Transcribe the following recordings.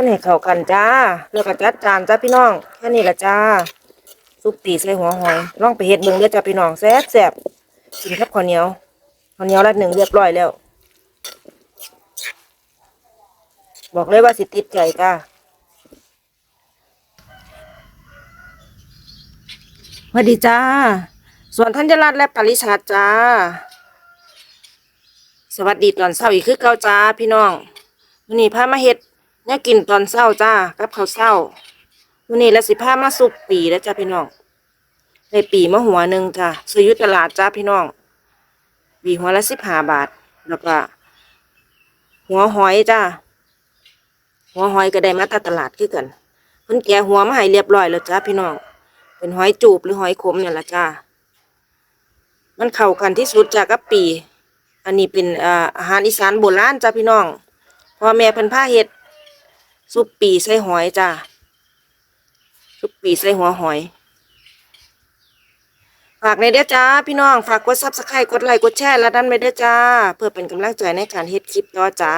คนให้เข้ากันจ้าแล้วก็จัดจานจ้าพี่น้องแค่นี้ละจ้าซุปตีใส่หัวหอยลองไปเฮ็ดเบิ่งเด้อจ้าพี่น้องแซ่บแซ่บกินกับข้าวเหนียวข้าวเหนียวรัดหนึ่งเรียบร้อยแล้ว บอกเลยว่าสิติดใจจ้าสวัสดีจ้า ส่วนธัญรัตน์และปริชาจ้า สวัสดีตอนเช้าอีกคือเก่าจ้าพี่น้องวันนี้พามาเฮ็ด นี่ยกินตอนเช้าจ้ากับข้าวเช้าวันนี้ล้วสิพามาสุกปีแล้วจ้าพี่น้องได้ปีมาหัวหนึ่งจ้าซื้อยุตลาดจ้าพี่น้องปีหัวละสิบห้าบาท แล้วก็ หัวหอยจ้าหัวหอยก็ได้มาจาตลาดคือกันเพิ่นแกะหัวมาให้เรียบร้อยแล้วจ้าพี่น้อง เป็นหอยจูบหรือหอยขมเนี่ยละจ้า มันเข้ากันที่สุดจ้ากับปี อันนี้เป็นอาหารอีสานโบราณจ้าพี่น้องพ่อแม่เพิ่นพาเฮ็ด ซุปปีใส่หอยจ้าซุปปีใส่หัวหอย ฝากในเด้อจ้า พี่น้อง ฝากกดซับสไครต์กดไลค์กดแชร์และดันไปเด้อจ้า เพื่อเป็นกำลังใจในการเฮ็ดคลิปต่อจ้า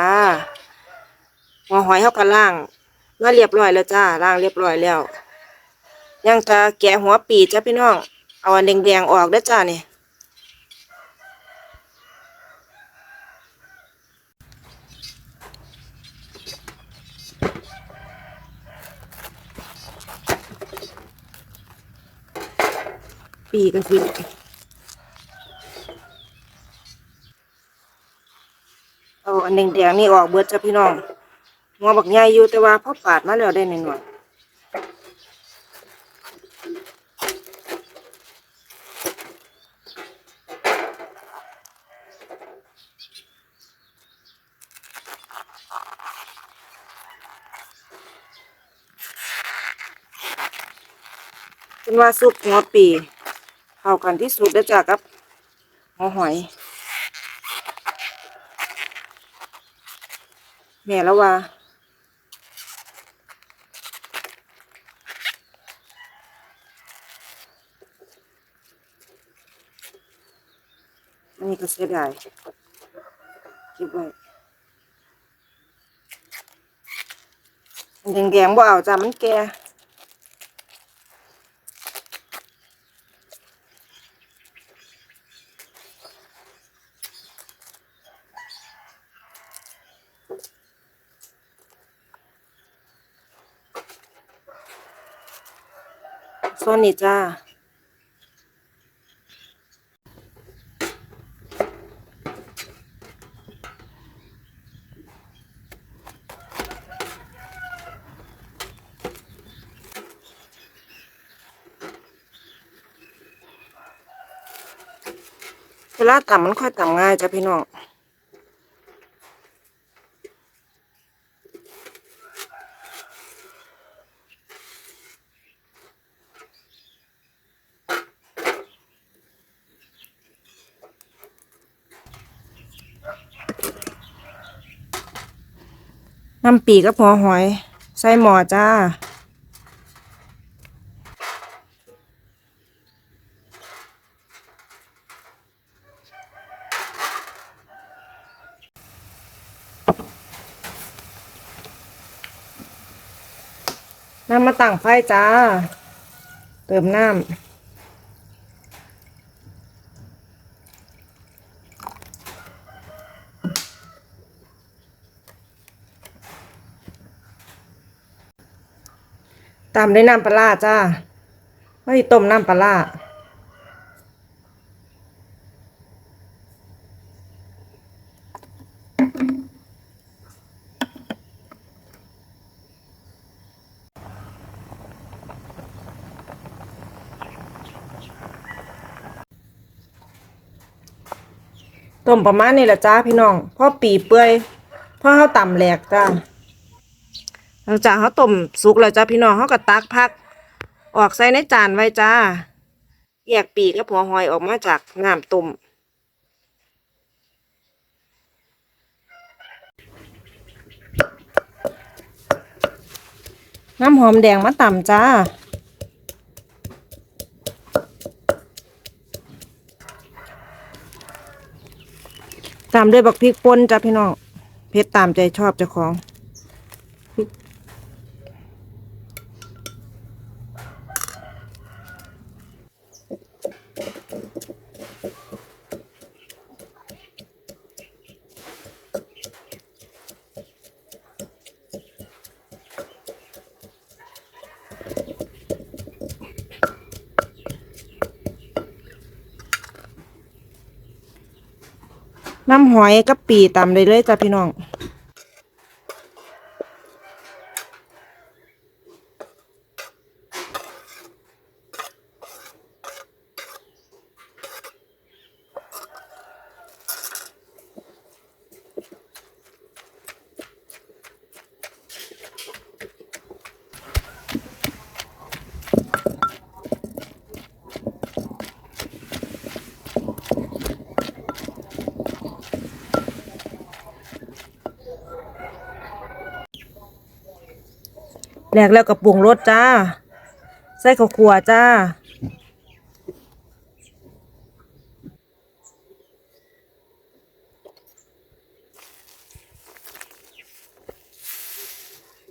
หัวหอยเฮาก็ล่างมาเรียบร้อยแล้วจ้าล่างเรียบร้อยแล้ว ยังจะแกะหัวปีจ้าพี่น้อง เอาอันแดงๆออกเด้อจ้าเนี่ย ปีก็คือเอาอันแดงๆนี่ออกเบิดจ้ะพี่น้องหัวบักใหญ่อยู่แต่ว่าพอปาดมาแล้วได้หน่อยๆเป็นว่าซุปหัวปี เข้ากันที่สุดแล้วจ้ะกับหัวหอย แม่แล้วว่าอันนี้ก็เสียดายเก็บไว้แดงๆบ่เอาจ้ะมันแก่ ส่วนนี้จ้าเวลาต่ำมันค่อยต่ำง่ายจ้ะพี่น้อง น้ำปีกับหัวหอย ใส่หมอจ้า น้ำมาตั้งไฟจ้า เติมน้ำ ตามด้วยน้ำปลาร้าจ้าไม่ต้มน้ำปลาร้าต้มประมาณนี้แหละจ้าพี่น้องพ่อปีเปื่อยพ่อเขาต่ำแหลกจ้า ลังจากเขาต้มสุกแล้วจ้าพี่น้องเขาก็ตักพัก ออกใส่ในจานไว้จ้าแยกปีกกับหัวหอยออกมาจากน้ำต้มน้ำหอมแดงมาต่ำจ้า ตามด้วยบักพริกป่นจ้าพี่น้องเผ็ดตามใจชอบเจ้าของ น้ำหอยกับปีตำได้เลยจ้ะพี่น้อง แหลกแล้วกับปรุงรสจ้า ใส่ข้าวคั่วจ้า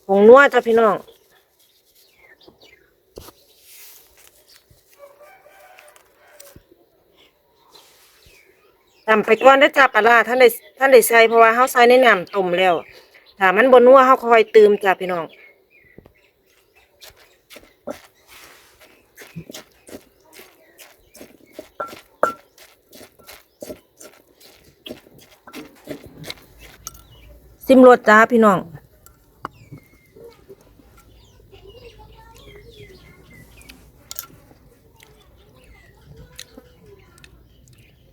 ผงนัวจ้าพี่น้องตำไปก่อนได้จ้าปลาร้าท่านได้ท่านได้ใส่เพราะว่าเฮาใส่ในน้ำต้มแล้วถ้ามันบ่นัวเฮาค่อยเติมจ้าพี่น้อง ซิมรสจ้าพี่น้อง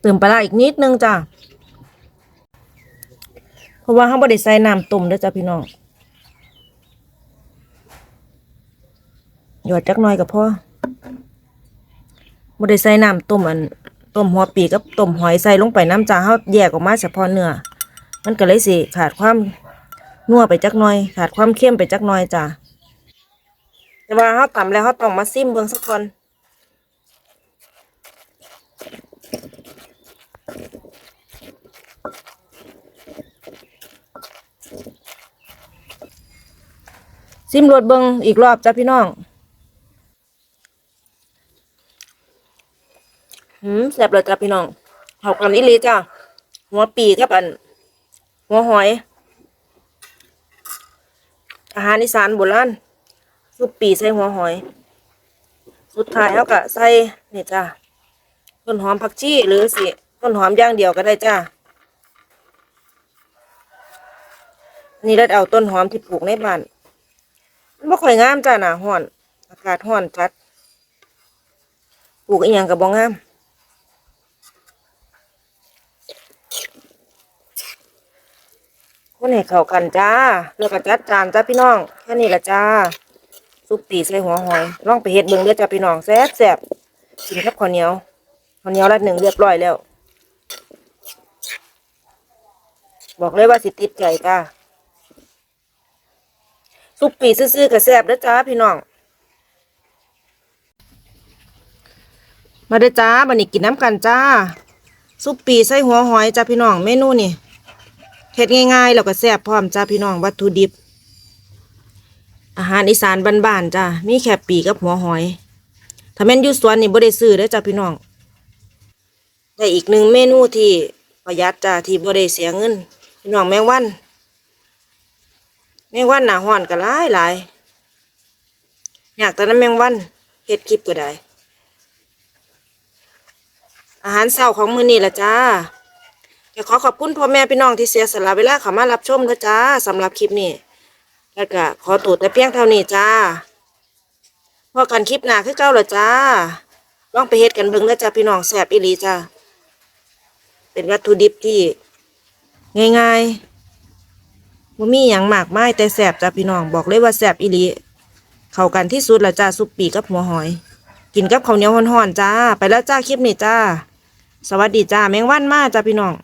เติมปลาอีกนิดนึงจ้าเพราะว่าเขาบดใส่น้ำต้มด้อจ้าพี่น้องหยอดจักหน่อยก็พอบดใส่น้ำต้มอันต้มหัวปีกับต้มหอยใส่ลงไปน้ำจ้าเฮาแยกออกมาเฉพาะเนื้อ มันก็เลยสิขาดความนัวไปจักหน่อย ขาดความเข้มไปจักหน่อยจ้ะแต่ว่าเฮาตำแล้วเฮาต้องมาซิมเบิ่งสักก่อนซิมรสเบิ่งอีกรอบจ้ะพี่น้อง หืมแซ่บเลยจ้ะพี่น้องเขากันอีลีจ้ะหัวปีกับอัน หัวหอย อาหารอีสานโบราณซุปปีใส่หัวหอย สุดท้ายเขาก็ใส่นี่จ้าต้นหอมผักชีหรือสิต้นหอมย่างเดียวก็ได้จ้านี่เราเอาต้นหอมที่ปลูกในบ้านมันบ่ค่อยงามจ้าหนาห้อน อากาศห้อนจัด ปลูกอีหยังกับบ่งาม คนให้เข้ากันจ้าแล้วก็จัดจานจ้าพี่น้องแค่นี้ละจ้าซุปตีใส่หัวหอยลองไปเฮ็ดเบิ่งเด้อจ้าพี่น้องแซ่บแซ่บกินกับข้าวเหนียวข้าวเหนียวรัดหนึ่งเรียบร้อยแล้ว บอกเลยว่าสิติดใจจ้าซุปปีซื่อๆกับแซ่บเด้อจ้าพี่น้องมาเด้อจ้าบันนี้กินน้ำกันจ้าซุปปีใส่หัวหอยจ้าพี่น้องเมนูนี่ เฮ็ดง่ายๆ แล้วก็แซ่บพร้อมจ้าพี่น้องวัตถุดิบ อาหารอีสานบ้านๆจ้ามีแค่ปีกับหัวหอย ถ้าแม่นอยู่สวนนี่บ่ได้ซื้อเด้อจ้าพี่น้องได้อีกหนึ่งเมนูที่ประหยัดจ้าที่บ่ได้เสียเงิน พี่น้องแมงวัน แมงวันหนาฮ้อนก็หลายหลายอยากแต่นั้นแมงวันเฮ็ดคลิปก็ได้ อาหารเช้าของมื้อนี้ล่ะจ้า ก็ขอขอบคุณพ่อแม่พี่น้องที่เสียสละเวลาเข้ามารับชมนะจ้าสำหรับคลิปนี้ แล้วก็ขอตัวแต่เพียงเท่านี้จ้าพอกันคลิปหน้าคือเก่าและจ้าลองไปเฮ็ดกันเบิ่งนะจ้าพี่น้องแซ่บอีหลีจ้าเป็นวัตถุดิบที่ง่ายๆบ่มีหยังมากไมายแต่แซ่บจ้าพี่น้องบอกเลยว่าแซ่บอีหลีเข้ากันที่สุดละจ้าซุปปีกับหัวหอย กินกับข้าวเหนียวฮ้อนๆจ้า ไปแล้วจ้าคลิปนี้จ้า สวัสดีจ้าแมงวันมาจ้าพี่น้อง